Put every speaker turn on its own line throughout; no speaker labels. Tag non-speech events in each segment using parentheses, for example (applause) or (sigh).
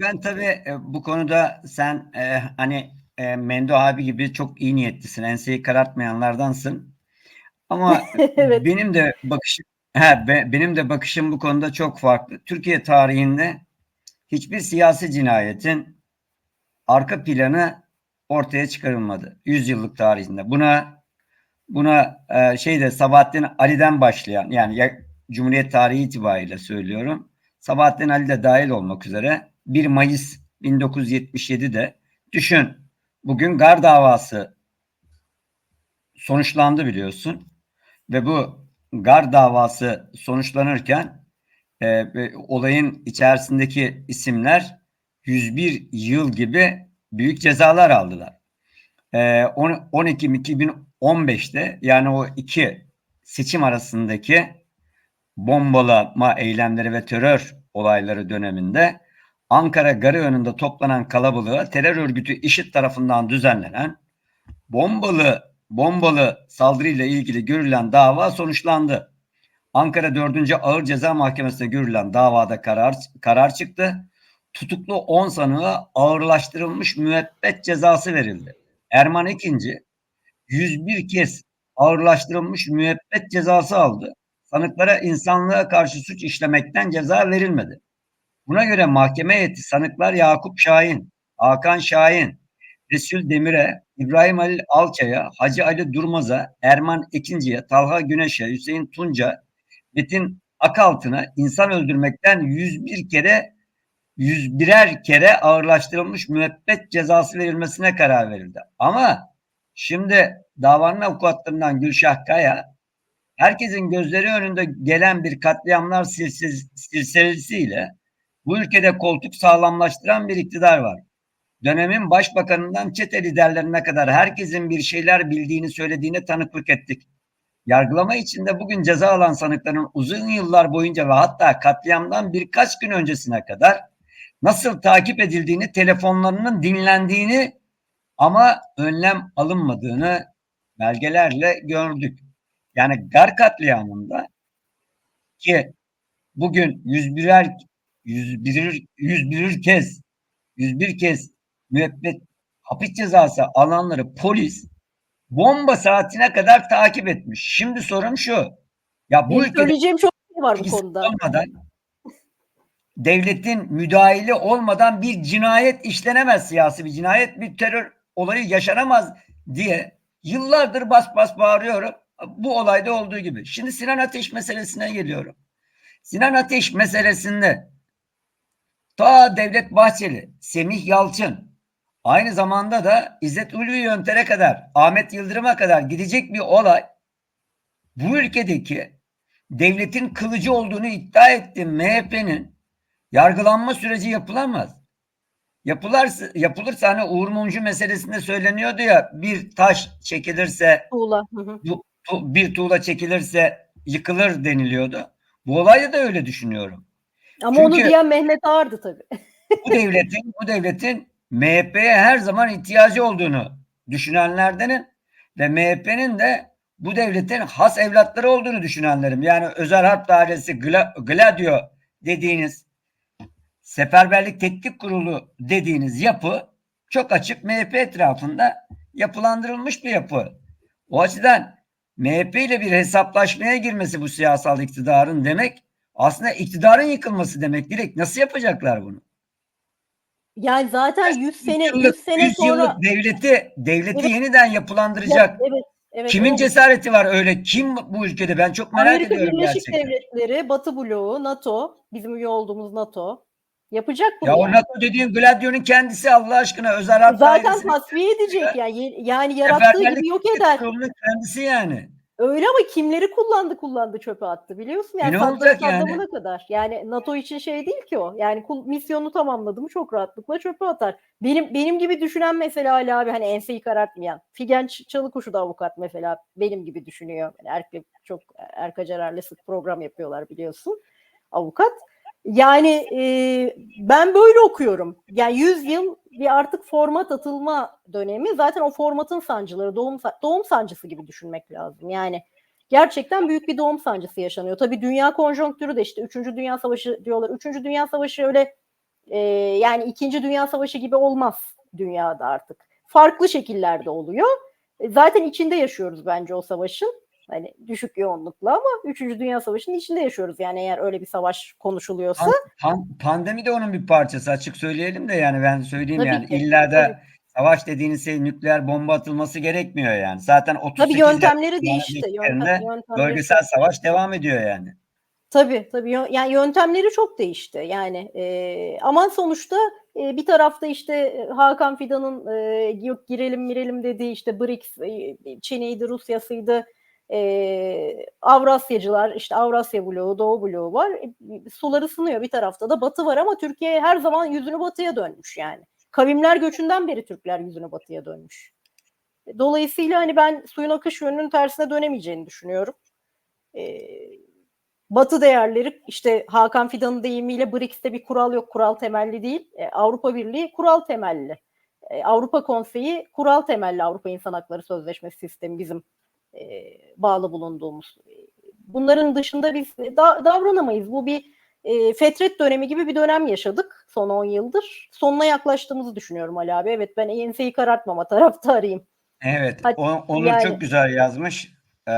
ben tabii e, bu konuda sen e, hani e, Mendo abi gibi çok iyi niyetlisin. Enseyi karartmayanlardansın. Ama (laughs)
Evet.
benim de bakışım he, be- benim de bakışım bu konuda çok farklı. Türkiye tarihinde hiçbir siyasi cinayetin arka planı ortaya çıkarılmadı. Yüzyıllık tarihinde. Buna buna e, şeyde Sabahattin Ali'den başlayan yani ya, Cumhuriyet tarihi itibariyle söylüyorum. Sabahattin Ali de dahil olmak üzere 1 Mayıs 1977'de düşün bugün Gar davası sonuçlandı biliyorsun ve bu Gar davası sonuçlanırken e, olayın içerisindeki isimler 101 yıl gibi büyük cezalar aldılar. E, 10, 10 Ekim 2015'te yani o iki seçim arasındaki bombalama eylemleri ve terör olayları döneminde Ankara Garı önünde toplanan kalabalığa terör örgütü IŞİD tarafından düzenlenen bombalı bombalı saldırıyla ilgili görülen dava sonuçlandı. Ankara 4. Ağır Ceza Mahkemesi'nde görülen davada karar karar çıktı. Tutuklu 10 sanığa ağırlaştırılmış müebbet cezası verildi. Erman Ekinci 101 kez ağırlaştırılmış müebbet cezası aldı. Sanıklara insanlığa karşı suç işlemekten ceza verilmedi. Buna göre mahkeme heyeti sanıklar Yakup Şahin, Hakan Şahin, Resul Demir'e, İbrahim Ali Alçay'a, Hacı Ali Durmaz'a, Erman Ekinci'ye, Talha Güneş'e, Hüseyin Tunca, Metin Akaltın'a insan öldürmekten 101 kere 101'er kere ağırlaştırılmış müebbet cezası verilmesine karar verildi. Ama şimdi davanın avukatlarından Gülşah Kaya herkesin gözleri önünde gelen bir katliamlar silsil- silsilesiyle bu ülkede koltuk sağlamlaştıran bir iktidar var. Dönemin başbakanından çete liderlerine kadar herkesin bir şeyler bildiğini söylediğine tanıklık ettik. Yargılama içinde bugün ceza alan sanıkların uzun yıllar boyunca ve hatta katliamdan birkaç gün öncesine kadar nasıl takip edildiğini, telefonlarının dinlendiğini ama önlem alınmadığını belgelerle gördük. Yani Gar katliamında ki bugün 101'er 101 101 kez 101 kez müebbet hapis cezası alanları polis bomba saatine kadar takip etmiş. Şimdi sorum şu. Ya bu
Benim
ülkede
söyleyeceğim çok şey var bu konuda.
olmadan devletin müdahili olmadan bir cinayet işlenemez siyasi bir cinayet bir terör olayı yaşanamaz diye yıllardır bas bas bağırıyorum. Bu olayda olduğu gibi. Şimdi Sinan Ateş meselesine geliyorum. Sinan Ateş meselesinde ta Devlet Bahçeli, Semih Yalçın aynı zamanda da İzzet Ulvi Yönter'e kadar Ahmet Yıldırım'a kadar gidecek bir olay bu ülkedeki devletin kılıcı olduğunu iddia etti MHP'nin yargılanma süreci yapılamaz. Yapılarsa, yapılırsa hani Uğur Mumcu meselesinde söyleniyordu ya bir taş çekilirse
Tuğla.
Bir tuğla çekilirse yıkılır deniliyordu. Bu olayda da öyle düşünüyorum.
Ama onu
Çünkü-
diyen Mehmet Ağar'dı tabii.
Bu devletin bu devletin MHP'ye her zaman ihtiyacı olduğunu düşünenlerdenim ve MHP'nin de bu devletin has evlatları olduğunu düşünenlerim. Yani özel harp dairesi Gla- Gladio dediğiniz seferberlik tetkik kurulu dediğiniz yapı çok açık MHP etrafında yapılandırılmış bir yapı. O açıdan MHP ile bir hesaplaşmaya girmesi bu siyasal iktidarın demek aslında iktidarın yıkılması demek. Direkt nasıl yapacaklar bunu?
Yani zaten 100 sene 100
yıllık,
sene
100
sonra
yıllık devleti devleti
Evet.
yeniden yapılandıracak.
Evet, evet.
Kimin
evet.
cesareti var öyle? Kim bu ülkede? Ben çok merak
Amerika
ediyorum
Birleşik
gerçekten.
Devletleri, Batı bloğu, NATO, bizim üye olduğumuz NATO yapacak bunu.
Ya o
yani.
NATO dediğin Gladio'nun kendisi Allah aşkına özel
Zaten tasfiye edecek yani. Yani yarattığı gibi yok eder.
kurulunun kendisi yani.
Öyle ama kimleri kullandı kullandı çöpe attı biliyorsun yani
ne olacak yani?
Kadar. Yani NATO için şey değil ki o. Yani misyonu tamamladı mı çok rahatlıkla çöpe atar. Benim benim gibi düşünen mesela Ali abi hani enseyi karartmayan. Figen Çalıkuşu da avukat mesela benim gibi düşünüyor. Yani erkek çok Erka Cerer'le sık program yapıyorlar biliyorsun. Avukat. Yani e, ben böyle okuyorum. Yani 100 yıl bir artık format atılma dönemi. Zaten o formatın sancıları doğum doğum sancısı gibi düşünmek lazım. Yani gerçekten büyük bir doğum sancısı yaşanıyor. Tabii dünya konjonktürü de işte 3. Dünya Savaşı diyorlar. 3. Dünya Savaşı öyle e, yani İkinci Dünya Savaşı gibi olmaz dünyada artık. Farklı şekillerde oluyor. E, zaten içinde yaşıyoruz bence o savaşın. Hani düşük yoğunlukla ama Üçüncü Dünya Savaşı'nın içinde yaşıyoruz. Yani eğer öyle bir savaş konuşuluyorsa.
Pan- pan- pandemi de onun bir parçası açık söyleyelim de yani ben söyleyeyim
Tabii
yani
ki,
illa da
tabii.
savaş dediğiniz şey nükleer bomba atılması gerekmiyor yani. Zaten 38
Tabii yöntemleri değişti. Yöntem, yöntemleri
bölgesel savaş devam ediyor yani.
Tabii tabii yani yöntemleri çok değişti yani e, ama sonuçta e, bir tarafta işte e, Hakan Fidan'ın e, yok girelim mirelim dediği işte BRICS, e, Çin'iydi, Rusya'sıydı, e, Avrasyacılar işte Avrasya bloğu, Doğu bloğu var. E, sular ısınıyor bir tarafta da Batı var ama Türkiye her zaman yüzünü Batı'ya dönmüş yani. Kavimler göçünden beri Türkler yüzünü Batı'ya dönmüş. Dolayısıyla hani ben suyun akış yönünün tersine dönemeyeceğini düşünüyorum. E, Batı değerleri işte Hakan Fidan'ın deyimiyle BRICS'te bir kural yok, kural temelli değil. E, Avrupa Birliği kural temelli. E, Avrupa Konseyi kural temelli Avrupa İnsan Hakları Sözleşmesi sistemi bizim e, bağlı bulunduğumuz. Bunların dışında biz da, davranamayız. Bu bir e, fetret dönemi gibi bir dönem yaşadık son 10 yıldır. Sonuna yaklaştığımızı düşünüyorum Ali abi. Evet ben enseyi karartmama taraftarıyım.
Evet,
Hadi,
o- Onur
yani.
çok güzel yazmış. Ee,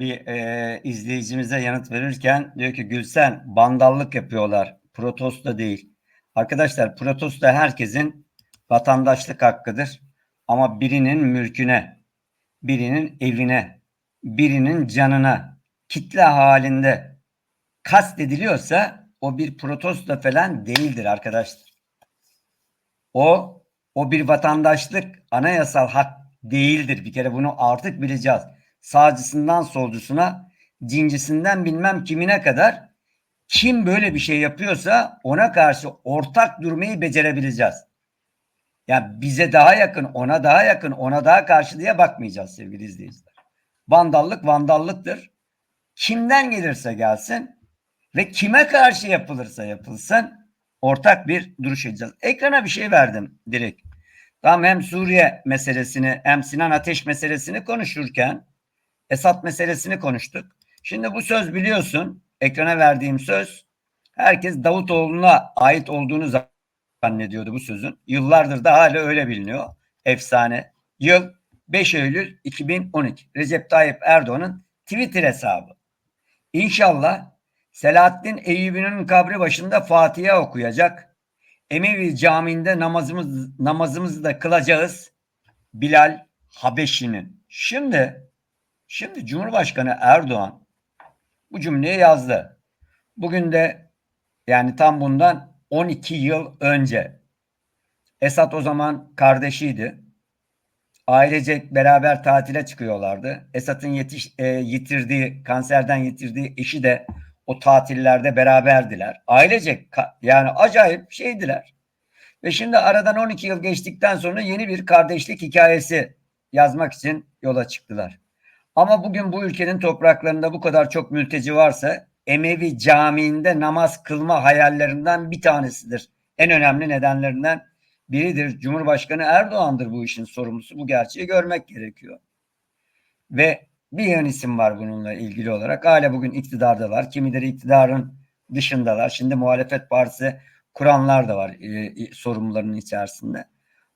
bir e, izleyicimize yanıt verirken diyor ki Gülsen bandallık yapıyorlar. Protesto değil. Arkadaşlar protesto herkesin vatandaşlık hakkıdır. Ama birinin mülküne, birinin evine, birinin canına kitle halinde kastediliyorsa o bir protesto falan değildir arkadaşlar. O o bir vatandaşlık anayasal hak değildir. Bir kere bunu artık bileceğiz. Sağcısından solcusuna, cincisinden bilmem kimine kadar kim böyle bir şey yapıyorsa ona karşı ortak durmayı becerebileceğiz. Ya bize daha yakın, ona daha yakın, ona daha karşı diye bakmayacağız sevgili izleyiciler. Vandallık vandallıktır. Kimden gelirse gelsin ve kime karşı yapılırsa yapılsın ortak bir duruş edeceğiz. Ekrana bir şey verdim direkt. Tam hem Suriye meselesini hem Sinan Ateş meselesini konuşurken Esad meselesini konuştuk. Şimdi bu söz biliyorsun ekrana verdiğim söz herkes Davutoğlu'na ait olduğunu zannediyordu bu sözün. Yıllardır da hala öyle biliniyor. Efsane. Yıl 5 Eylül 2012. Recep Tayyip Erdoğan'ın Twitter hesabı. İnşallah Selahattin Eyyubi'nin kabri başında Fatiha okuyacak. Emevi Camii'nde namazımız, namazımızı da kılacağız. Bilal Habeşi'nin. Şimdi şimdi Cumhurbaşkanı Erdoğan bu cümleyi yazdı. Bugün de yani tam bundan 12 yıl önce Esat o zaman kardeşiydi. Ailecek beraber tatile çıkıyorlardı. Esat'ın yetiş, e, yitirdiği, kanserden yitirdiği eşi de o tatillerde beraberdiler. Ailecek yani acayip şeydiler. Ve şimdi aradan 12 yıl geçtikten sonra yeni bir kardeşlik hikayesi yazmak için yola çıktılar. Ama bugün bu ülkenin topraklarında bu kadar çok mülteci varsa Emevi Camii'nde namaz kılma hayallerinden bir tanesidir. En önemli nedenlerinden biridir. Cumhurbaşkanı Erdoğan'dır bu işin sorumlusu. Bu gerçeği görmek gerekiyor. Ve bir yan isim var bununla ilgili olarak. Hala bugün iktidardalar. Kimileri iktidarın dışındalar. Şimdi muhalefet partisi kuranlar da var e, sorumluların içerisinde.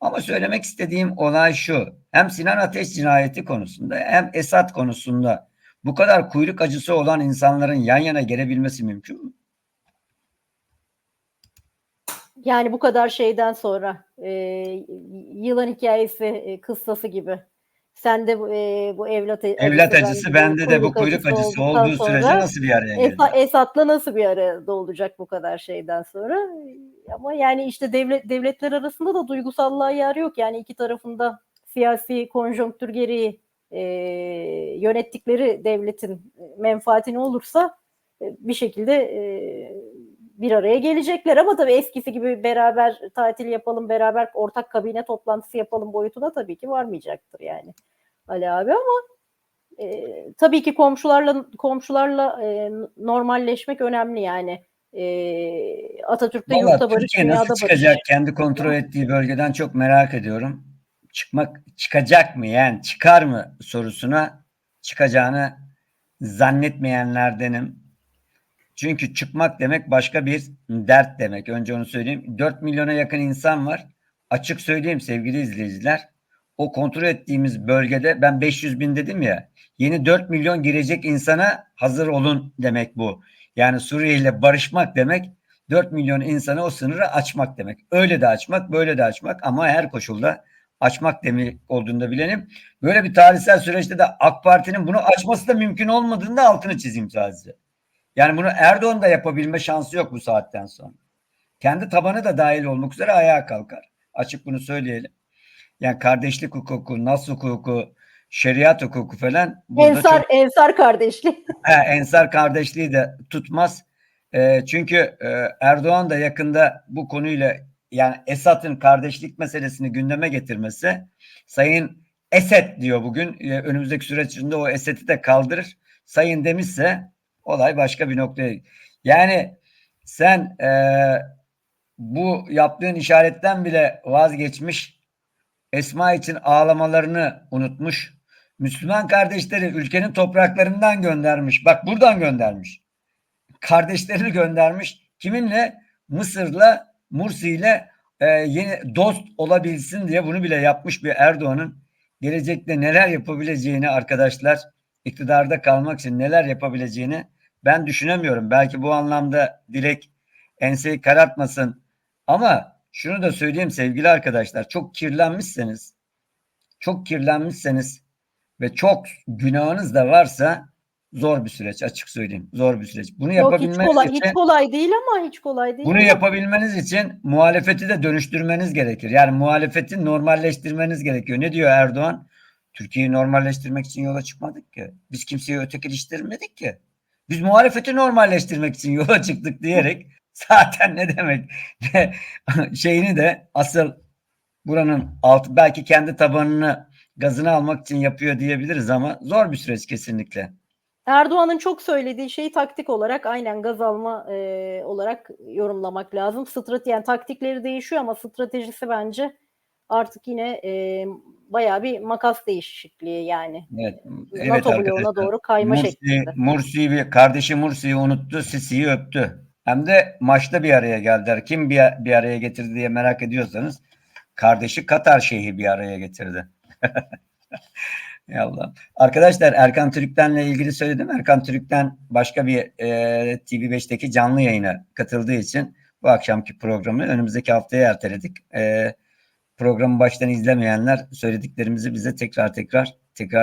Ama söylemek istediğim olay şu. Hem Sinan Ateş cinayeti konusunda hem Esad konusunda bu kadar kuyruk acısı olan insanların yan yana gelebilmesi mümkün mü?
Yani bu kadar şeyden sonra e, yılan hikayesi e, kıssası gibi. Sen de bu, e, bu evlat,
Evlat acısı bende de bu kuyruk acısı
olduktan
olduğu sürece
sonra
nasıl bir araya gelir?
Esa, Esat'la nasıl bir arada olacak bu kadar şeyden sonra? Ama yani işte devlet devletler arasında da duygusallığa yer yok. Yani iki tarafında siyasi konjonktür gereği e, yönettikleri devletin menfaati ne olursa e, bir şekilde e, bir araya gelecekler ama tabii eskisi gibi beraber tatil yapalım, beraber ortak kabine toplantısı yapalım boyutuna tabii ki varmayacaktır yani Ali abi ama e, tabii ki komşularla komşularla e, normalleşmek önemli yani. E, Atatürk'te
Valla
yurtta barış,
Türkiye
dünyada
nasıl
barış.
çıkacak kendi kontrol ettiği bölgeden çok merak ediyorum. Çıkmak çıkacak mı yani çıkar mı sorusuna çıkacağını zannetmeyenlerdenim. Çünkü çıkmak demek başka bir dert demek. Önce onu söyleyeyim. 4 milyona yakın insan var. Açık söyleyeyim sevgili izleyiciler. O kontrol ettiğimiz bölgede ben 500 bin dedim ya. Yeni 4 milyon girecek insana hazır olun demek bu. Yani Suriye ile barışmak demek 4 milyon insana o sınırı açmak demek. Öyle de açmak, böyle de açmak ama her koşulda açmak demek olduğunu da bilelim. Böyle bir tarihsel süreçte de AK Parti'nin bunu açması da mümkün olmadığını da altını çizeyim sadece. Yani bunu Erdoğan da yapabilme şansı yok bu saatten sonra. Kendi tabanı da dahil olmak üzere ayağa kalkar. Açık bunu söyleyelim. Yani kardeşlik hukuku, nas hukuku, şeriat hukuku falan
Ensar,
çok
Ensar kardeşliği. (laughs)
He, Ensar kardeşliği de tutmaz. E, çünkü e, Erdoğan da yakında bu konuyla yani Esad'ın kardeşlik meselesini gündeme getirmesi Sayın Esed diyor bugün e, önümüzdeki süreç içinde o Esed'i de kaldırır. Sayın demişse olay başka bir noktaya. Yani sen e, bu yaptığın işaretten bile vazgeçmiş Esma için ağlamalarını unutmuş. Müslüman kardeşleri ülkenin topraklarından göndermiş. Bak buradan göndermiş. Kardeşlerini göndermiş. Kiminle? Mısır'la, Mursi'yle e, yeni dost olabilsin diye bunu bile yapmış bir Erdoğan'ın gelecekte neler yapabileceğini arkadaşlar iktidarda kalmak için neler yapabileceğini ben düşünemiyorum. Belki bu anlamda direkt enseyi karartmasın ama şunu da söyleyeyim sevgili arkadaşlar çok kirlenmişseniz çok kirlenmişseniz ve çok günahınız da varsa zor bir süreç açık söyleyeyim. Zor bir süreç. Bunu
Yok hiç
yapabilmeniz
kolay,
için
hiç kolay değil ama hiç kolay değil.
bunu yapabilmeniz için muhalefeti de dönüştürmeniz gerekir. Yani muhalefeti normalleştirmeniz gerekiyor. Ne diyor Erdoğan? Türkiye'yi normalleştirmek için yola çıkmadık ki. Biz kimseyi ötekileştirmedik ki. Biz muhalefeti normalleştirmek için (laughs) yola çıktık diyerek zaten ne demek (laughs) şeyini de asıl buranın altı belki kendi tabanını gazını almak için yapıyor diyebiliriz ama zor bir süreç kesinlikle.
Erdoğan'ın çok söylediği şeyi taktik olarak aynen gaz alma e, olarak yorumlamak lazım. Strateji yani taktikleri değişiyor ama stratejisi bence artık yine e, bayağı bir makas değişikliği yani.
Evet, evet
NATO bloğuna doğru kayma
Mursi,
şeklinde.
Mursi'yi bir kardeşi Mursi'yi unuttu, Sisi'yi öptü. Hem de maçta bir araya geldiler. Kim bir, bir araya getirdi diye merak ediyorsanız kardeşi Katar Şeyhi bir araya getirdi. (laughs) Allah. Arkadaşlar Erkan Türkten'le ilgili söyledim. Erkan Türkten başka bir e, TV5'teki canlı yayına katıldığı için bu akşamki programı önümüzdeki haftaya erteledik. E, programı baştan izlemeyenler söylediklerimizi bize tekrar tekrar tekrar